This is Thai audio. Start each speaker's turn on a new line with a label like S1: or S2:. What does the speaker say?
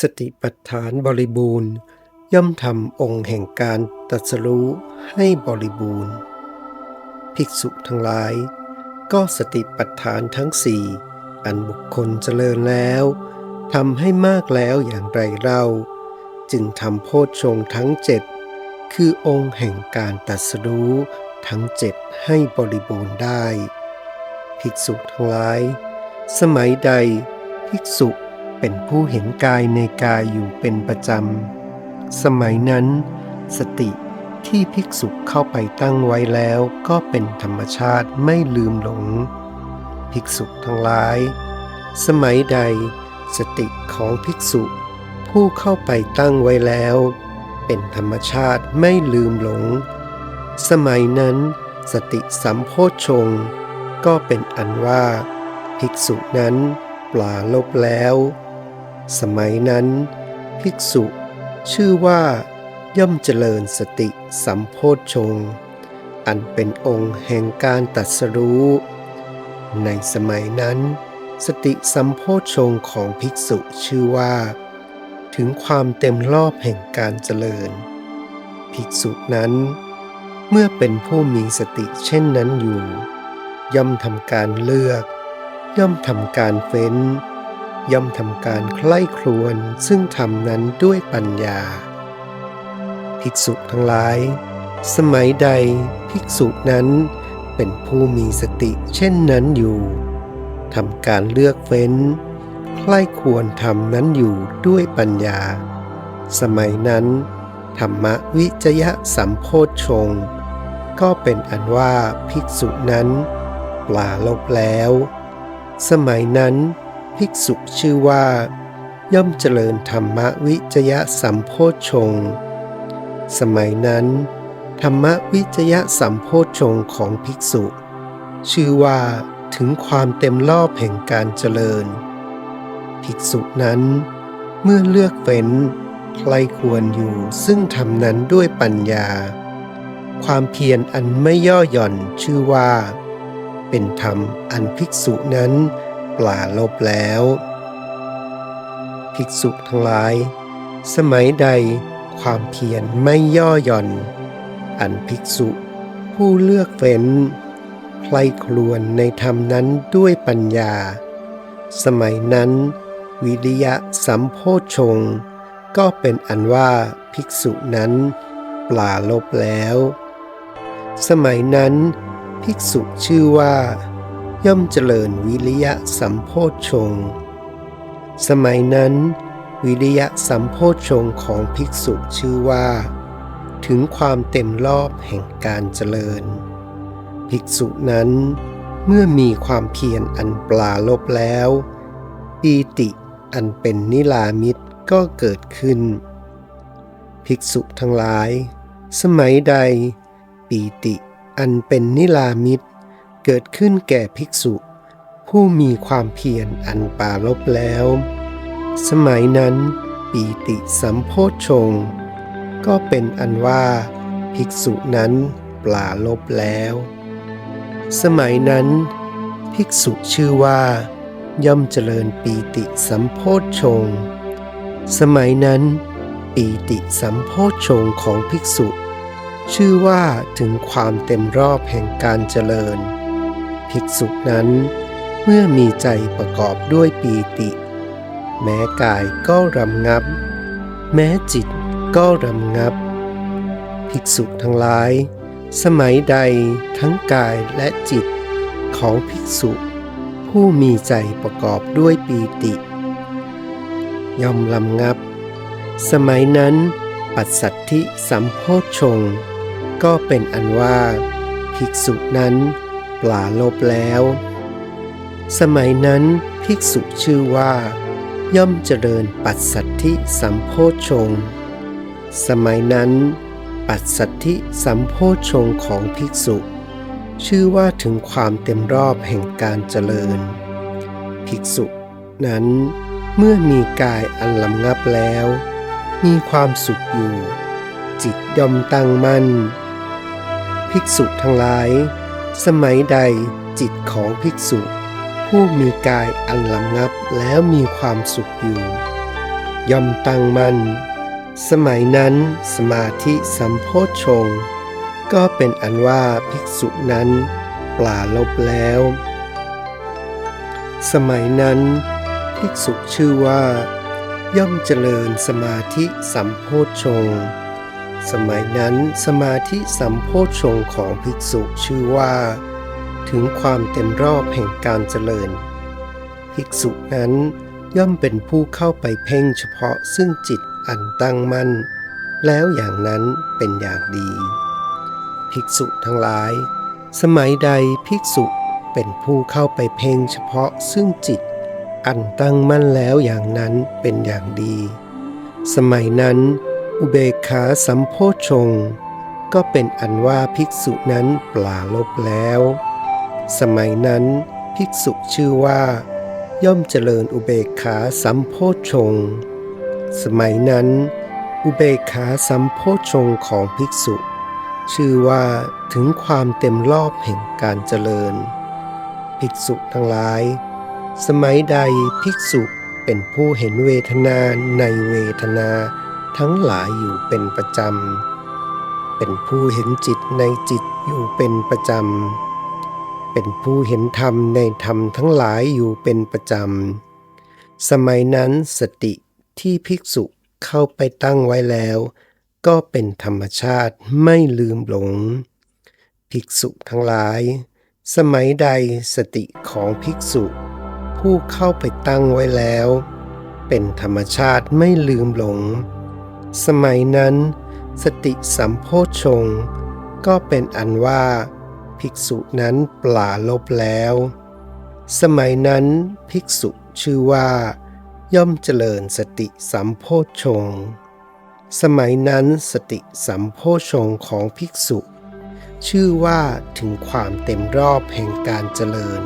S1: สติปัฏฐานบริบูรณ์ ย่อมทำองค์แห่งการตรัสรู้ให้บริบูรณ์ ภิกษุทั้งหลาย ก็สติปัฏฐานทั้งสี่อันบุคคลเจริญแล้วทำให้มากแล้วอย่างไรเล่าจึงทำโพชฌงทั้งเจ็ดคือองค์แห่งการตรัสรู้ทั้งเจ็ดให้บริบูรณ์ได้ ภิกษุทั้งหลาย สมัยใดภิกษุ เป็นผู้เห็นกายในกายอยู่เป็นประจำ สมัยนั้น สติที่ภิกษุเข้าไปตั้งไว้แล้วก็เป็นธรรมชาติไม่ลืมหลง ภิกษุทั้งหลาย สมัยใดสติของภิกษุ ผู้เข้าไปตั้งไว้แล้ว เป็นธรรมชาติไม่ลืมหลง สมัยนั้น สติสัมโพชฌงก็เป็นอันว่า ภิกษุนั้นปลาลบแล้ว สมัยนั้น ภิกษุชื่อว่าย่อมเจริญสติสัมโพชฌงค์อันเป็นองค์แห่งการตรัสรู้ ในสมัยนั้น สติสัมโพชฌงค์ของภิกษุชื่อว่า ถึงความเต็มรอบแห่งการเจริญ ภิกษุนั้น เมื่อเป็นผู้มีสติเช่นนั้นอยู่ ย่อมทำการเลือก ย่อมทำการเฟ้น ย่อมทำการใคร่ครวญซึ่งทำนั้นด้วยปัญญา ภิกษุทั้งหลาย สมัยใดภิกษุนั้นเป็นผู้มีสติเช่นนั้นอยู่ทำการเลือกเฟ้น ใคร่ควรทำนั้นอยู่ด้วยปัญญา สมัยนั้น ธรรมวิจยะสัมโพชฌงก็เป็นอันว่าภิกษุนั้น ปลาลบแล้ว สมัยนั้น ภิกษุชื่อว่า ย่อมเจริญธรรมวิจยะสัมโพชง สมัยนั้น ธรรมวิจยะสัมโพชงของภิกษุ ชื่อว่าถึงความเต็มรอบแห่งการเจริญ ภิกษุนั้นเมื่อเลือกเฟ้นใครควรอยู่ซึ่งทำนั้นด้วยปัญญา ความเพียรอันไม่ย่อหย่อนชื่อว่า เป็นธรรมอันภิกษุนั้น ปลาลบแล้ว ภิกษุทั้งหลาย สมัยใดความเพียรไม่ย่อหย่อน อันภิกษุผู้เลือกเฟ้นใครครวญในธรรมนั้นด้วยปัญญา สมัยนั้น วิริยะสัมโพชง ก็เป็นอันว่าภิกษุนั้นปลาลบแล้ว สมัยนั้น ภิกษุชื่อว่า ย่อมเจริญวิริยะสัมโพชฌงสมัยนั้น วิริยะสัมโพชฌงของภิกษุชื่อว่า ถึงความเต็มรอบแห่งการเจริญ ภิกษุนั้นเมื่อมีความเพียรอันปลาลบแล้วปีติอันเป็นนิลามิตรก็เกิดขึ้น ภิกษุทั้งหลาย สมัยใด ปีติอันเป็นนิลามิตร เกิดขึ้นแก่ภิกษุ ผู้มีความเพียรอันปาลบแล้ว สมัยนั้นปีติสัมโพชฌงก็เป็นอันว่า ภิกษุนั้นปลาลบแล้ว สมัยนั้น ภิกษุชื่อว่า ย่อมเจริญปีติสัมโพชฌงสมัยนั้น ปีติสัมโพชฌงของภิกษุ ชื่อว่าถึงความเต็มรอบแห่งการเจริญ ภิกษุนั้นเมื่อมีใจประกอบด้วยปีติ แม้กายก็รำงับ แม้จิตก็รำงับ ภิกษุทั้งหลาย สมัยใดทั้งกายและจิตของภิกษุ ผู้มีใจประกอบด้วยปีติ ย่อมลำงับ สมัยนั้นปัสสัทธิสัมโพชงก็เป็นอันว่า ภิกษุนั้น ปลาลบแล้ว สมัยนั้นภิกษุชื่อว่า ย่อมเจริญปัสสัทธิสัมโพชง สมัยนั้น ปัสสัทธิสัมโพชงของภิกษุ ชื่อว่าถึงความเต็มรอบแห่งการเจริญ ภิกษุนั้นเมื่อมีกายอันลำงับแล้ว มีความสุขอยู่ จิตย่อมตั้งมั่น ภิกษุทั้งหลาย สมัยใดจิตของภิกษุ ผู้มีกายอันลำงับแล้วมีความสุขอยู่ ย่อมตั้งมั่น สมัยนั้นสมาธิสัมโพชง ก็เป็นอันว่าภิกษุนั้นปลาลบแล้ว สมัยนั้นภิกษุชื่อว่า ย่อมเจริญสมาธิสัมโพชงค์ สมัยนั้นสมาธิสัมโพชฌงของภิกษุชื่อว่า ถึงความเต็มรอบแห่งการเจริญ ภิกษุนั้นย่อมเป็นผู้เข้าไปเพ่งเฉพาะซึ่งจิตอันตั้งมั่น แล้วอย่างนั้นเป็นอย่างดี ภิกษุทั้งหลาย สมัยใดภิกษุเป็นผู้เข้าไปเพ่งเฉพาะซึ่งจิต อันตั้งมั่นแล้วอย่างนั้นเป็นอย่างดี สมัยนั้น อุเบกขาสัมโพชง ก็เป็นอันว่าภิกษุนั้นปลาลบแล้ว สมัยนั้นภิกษุชื่อว่า ย่อมเจริญอุเบกขาสัมโพชง สมัยนั้น อุเบกขาสัมโพชงของภิกษุ ชื่อว่าถึงความเต็มรอบแห่งการเจริญ ภิกษุทั้งหลาย สมัยใดภิกษุเป็นผู้เห็นเวทนาในเวทนา ทั้งหลายอยู่เป็นประจำ เป็นผู้เห็นจิตในจิตอยู่เป็นประจำ เป็นผู้เห็นธรรมในธรรมทั้งหลายอยู่เป็นประจำ สมัยนั้นสติที่ภิกษุเข้าไปตั้งไว้แล้ว ก็เป็นธรรมชาติไม่ลืมหลง ภิกษุทั้งหลาย สมัยใดสติของภิกษุ ผู้เข้าไปตั้งไว้แล้ว เป็นธรรมชาติไม่ลืมหลง สมัยนั้น สติสัมโพชง ก็เป็นอันว่า ภิกษุนั้นปลาลบแล้ว สมัยนั้นภิกษุชื่อว่า ย่อมเจริญสติสัมโพชง สมัยนั้นสติสัมโพชงของภิกษุ ชื่อว่าถึงความเต็มรอบแห่งการเจริญ